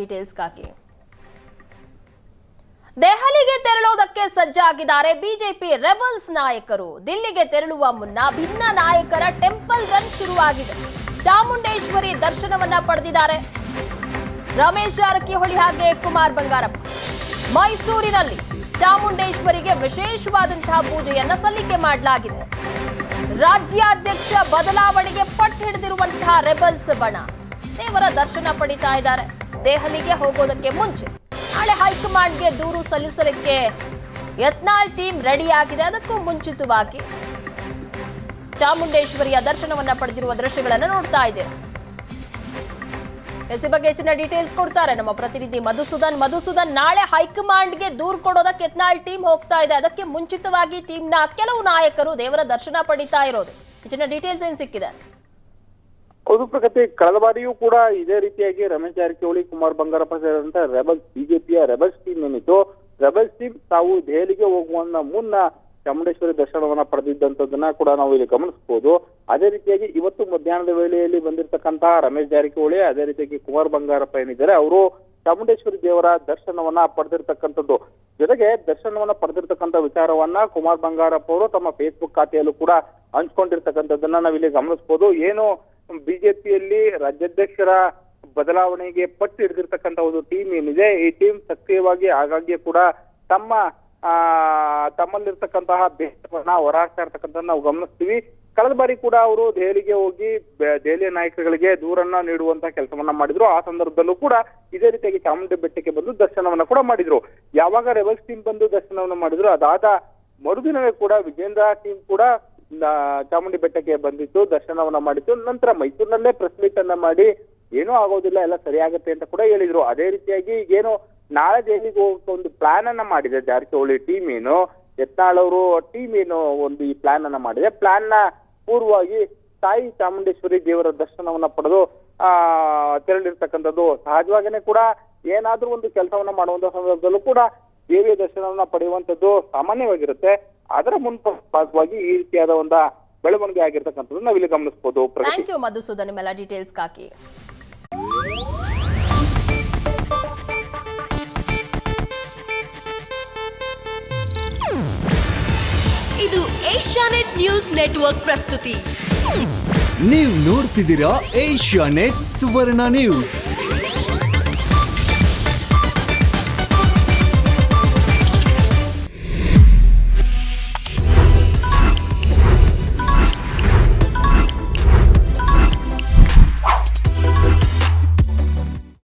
ಡೀಟೇಲ್ಸ್ಗಾಗಿ ದೆಹಲಿಗೆ ತೆರಳೋದಕ್ಕೆ ಸಜ್ಜಾಗಿದ್ದಾರೆ BJP rebels ನಾಯಕರು. ದಿಲ್ಲಿಗೆ ತೆರಳುವ ಮುನ್ನ ಭಿನ್ನ ನಾಯಕರ ಟೆಂಪಲ್ ರನ್ ಶುರುವಾಗಿದೆ. ಚಾಮುಂಡೇಶ್ವರಿ ದರ್ಶನವನ್ನ ಪಡೆದಿದ್ದಾರೆ. ರಮೇಶ್ ಜಾರಕಿಹೊಳಿ ಹಾಗೆ ಕುಮಾರ್ ಬಂಗಾರಪ್ಪ. ಮೈಸೂರಿನಲ್ಲಿ ಚಾಮುಂಡೇಶ್ವರಿಗೆ ವಿಶೇಷವಾದಂತಹ ಪೂಜೆಯನ್ನ ಸಲ್ಲಿಕೆ ಮಾಡಲಾಗಿದೆ. ರಾಜ್ಯಾಧ್ಯಕ್ಷ ಬದಲಾವಣೆಗೆ ಪಟ್ಟು ಹಿಡಿದಿರುವಂತಹ ರೆಬಲ್ಸ್ ಬಣ. ದೇವರ ದರ್ಶನ ಪಡಿತಾ ಇದ್ದಾರೆ. ದೆಹಲಿಗೆ ಹೋಗೋದಕ್ಕೆ ಮುಂಚೆ. ನಾಳೆ ಹೈಕಮಾಂಡ್ಗೆ ದೂರು ಸಲ್ಲಿಸಲಿಕ್ಕೆ ಯತ್ನಾಳ್ ಟೀಮ್ ರೆಡಿ ಆಗಿದೆ ಅದಕ್ಕೂ ಮುಂಚಿತವಾಗಿ ಚಾಮುಂಡೇಶ್ವರಿಯ ದರ್ಶನವನ್ನ ಪಡೆದಿರುವ ದೃಶ್ಯಗಳನ್ನು ನೋಡ್ತಾ ಇದೆ. ಎಸ್ ಬಗ್ಗೆ ಹೆಚ್ಚಿನ ಡೀಟೇಲ್ಸ್ ಕೊಡ್ತಾರೆ ನಮ್ಮ ಪ್ರತಿನಿಧಿ ಮಧುಸೂದನ್. ಮಧುಸೂದನ್, ನಾಳೆ ಹೈಕಮಾಂಡ್ಗೆ ದೂರು ಕೊಡೋದಕ್ಕೆ ಯತ್ನಾಳ್ ಟೀಮ್ ಹೋಗ್ತಾ ಇದೆ. ಅದಕ್ಕೆ ಮುಂಚಿತವಾಗಿ ಟೀಮ್ನ ಕೆಲವು ನಾಯಕರು ದೇವರ ದರ್ಶನ ಪಡಿತಾ ಇರೋದು. ಹೆಚ್ಚಿನ ಡೀಟೇಲ್ಸ್ ಏನ್ ಸಿಕ್ಕಿದೆ? ಪ್ರಗತಿ ಕಳೆದ ಬಾರಿಯೂ ಕೂಡ ಇದೇ ರೀತಿಯಾಗಿ ರಮೇಶ್ ಜಾರಕಿಹೊಳಿ, ಕುಮಾರ್ ಬಂಗಾರಪ್ಪ ಸೇರಿದಂತೆ ರೆಬಲ್ಸ್ ಬಿಜೆಪಿಯ ರೆಬಲ್ಸ್ ಟೀಮ್ ಏನಿತ್ತು. ರೆಬಲ್ಸ್ ಟೀಮ್ ತಾವು ದೆಹಲಿಗೆ ಹೋಗುವ ಮುನ್ನ ಚಾಮುಂಡೇಶ್ವರಿ ದರ್ಶನವನ್ನ ಪಡೆದಿದ್ದಂಥದ್ದನ್ನ ಕೂಡ ನಾವು ಇಲ್ಲಿ ಗಮನಿಸಬಹುದು. ಅದೇ ರೀತಿಯಾಗಿ ಇವತ್ತು ಮಧ್ಯಾಹ್ನದ ವೇಳೆಯಲ್ಲಿ ಬಂದಿರತಕ್ಕಂತಹ ರಮೇಶ್ ಜಾರಕಿಹೊಳಿ, ಅದೇ ರೀತಿಯಾಗಿ ಕುಮಾರ್ ಬಂಗಾರಪ್ಪ ಏನಿದ್ದಾರೆ, ಅವರು ಚಾಮುಂಡೇಶ್ವರಿ ದೇವರ ದರ್ಶನವನ್ನ ಪಡೆದಿರ್ತಕ್ಕಂಥದ್ದು. ಜೊತೆಗೆ ದರ್ಶನವನ್ನ ಪಡೆದಿರ್ತಕ್ಕಂಥ ವಿಚಾರವನ್ನ ಕುಮಾರ್ ಬಂಗಾರಪ್ಪ ಅವರು ತಮ್ಮ ಫೇಸ್ಬುಕ್ ಖಾತೆಯಲ್ಲೂ ಕೂಡ ಹಂಚ್ಕೊಂಡಿರ್ತಕ್ಕಂಥದ್ದನ್ನ ನಾವಿಲ್ಲಿ ಗಮನಿಸಬಹುದು. ಏನು ಬಿಜೆಪಿಯಲ್ಲಿ ರಾಜ್ಯಾಧ್ಯಕ್ಷರ ಬದಲಾವಣೆಗೆ ಪಟ್ಟು ಹಿಡಿದಿರ್ತಕ್ಕಂಥ ಒಂದು ಟೀಮ್ ಏನಿದೆ, ಈ ಟೀಮ್ ಸಕ್ರಿಯವಾಗಿ ಆಗಾಗ್ಗೆ ಕೂಡ ತಮ್ಮ, ಆ, ತಮ್ಮಲ್ಲಿರ್ತಕ್ಕಂತಹ ಬೇಸರವನ್ನ ಹೊರಹಾಕ್ತಾ ಇರ್ತಕ್ಕಂಥ ನಾವು ಗಮನಿಸ್ತೀವಿ. ಕಳೆದ ಬಾರಿ ಕೂಡ ಅವರು ದೆಹಲಿಗೆ ಹೋಗಿ ದೆಹಲಿಯ ನಾಯಕರುಗಳಿಗೆ ದೂರನ್ನ ನೀಡುವಂತ ಕೆಲಸವನ್ನ ಮಾಡಿದ್ರು. ಆ ಸಂದರ್ಭದಲ್ಲೂ ಕೂಡ ಇದೇ ರೀತಿಯಾಗಿ ಚಾಮುಂಡಿ ಬೆಟ್ಟಕ್ಕೆ ಬಂದು ದರ್ಶನವನ್ನ ಕೂಡ ಮಾಡಿದ್ರು. ಯಾವಾಗ ರೆಬಲ್ಸ್ ಟೀಮ್ ಬಂದು ದರ್ಶನವನ್ನ ಮಾಡಿದ್ರು, ಅದಾದ ಮರುದಿನವೇ ಕೂಡ ವಿಜೇಂದ್ರ ಟೀಮ್ ಕೂಡ ಚಾಮುಂಡಿ ಬೆಟ್ಟಕ್ಕೆ ಬಂದಿತ್ತು ದರ್ಶನವನ್ನ ಮಾಡಿತ್ತು ನಂತರ ಮೈಸೂರಿನಲ್ಲೇ ಪ್ರೆಸ್ ಮೀಟ್ ಅನ್ನ ಮಾಡಿ, ಏನೂ ಆಗೋದಿಲ್ಲ, ಎಲ್ಲ ಸರಿಯಾಗತ್ತೆ ಅಂತ ಕೂಡ ಹೇಳಿದ್ರು. ಅದೇ ರೀತಿಯಾಗಿ ಈಗೇನು ನಾಳೆ ದೆಹಲಿಗೆ ಹೋಗಕ್ಕೆ ಒಂದು ಪ್ಲಾನ್ ಅನ್ನ ಮಾಡಿದೆ ಜಾರಕಿಹೊಳಿ ಟೀಮ್ ಏನು, ಯತ್ನಾಳ್ ಅವರು ಟೀಮ್ ಏನು ಒಂದು ಈ ಪ್ಲಾನ್ ಅನ್ನ ಮಾಡಿದೆ. ಪ್ಲಾನ್ನ ಪೂರ್ವವಾಗಿ ತಾಯಿ ಚಾಮುಂಡೇಶ್ವರಿ ದೇವರ ದರ್ಶನವನ್ನ ಪಡೆದು, ಆ, ತೆರಳಿರ್ತಕ್ಕಂಥದ್ದು. ಸಹಜವಾಗೇನೆ ಕೂಡ ಏನಾದ್ರೂ ಒಂದು ಕೆಲಸವನ್ನ ಮಾಡುವಂತ ಸಂದರ್ಭದಲ್ಲೂ ಕೂಡ ದೇವಿಯ ದರ್ಶನವನ್ನ ಪಡೆಯುವಂತದ್ದು ಸಾಮಾನ್ಯವಾಗಿರುತ್ತೆ. ಅದರ ಮುನ್ಪ ಭಾಗವಾಗಿ ಈ ರೀತಿಯಾದ ಒಂದು ಬೆಳವಣಿಗೆ ಆಗಿರ್ತಕ್ಕಂಥದ್ದು ನಾವಿಲ್ಲಿ ಗಮನಿಸಬಹುದು ಥ್ಯಾಂಕ್ ಯು ಮಧುಸೂದನ್ ನಿಮ್ಮೆಲ್ಲ ಡೀಟೇಲ್ಸ್ಗಾಗಿ ಇದು ಏಷ್ಯಾನೆಟ್ ನ್ಯೂಸ್ ನೆಟ್ವರ್ಕ್ ಪ್ರಸ್ತುತಿ. ನೀವು ನೋಡ್ತಿದ್ದೀರಾ ಏಷ್ಯಾ ನೆಟ್ ಸುವರ್ಣ ನ್ಯೂಸ್.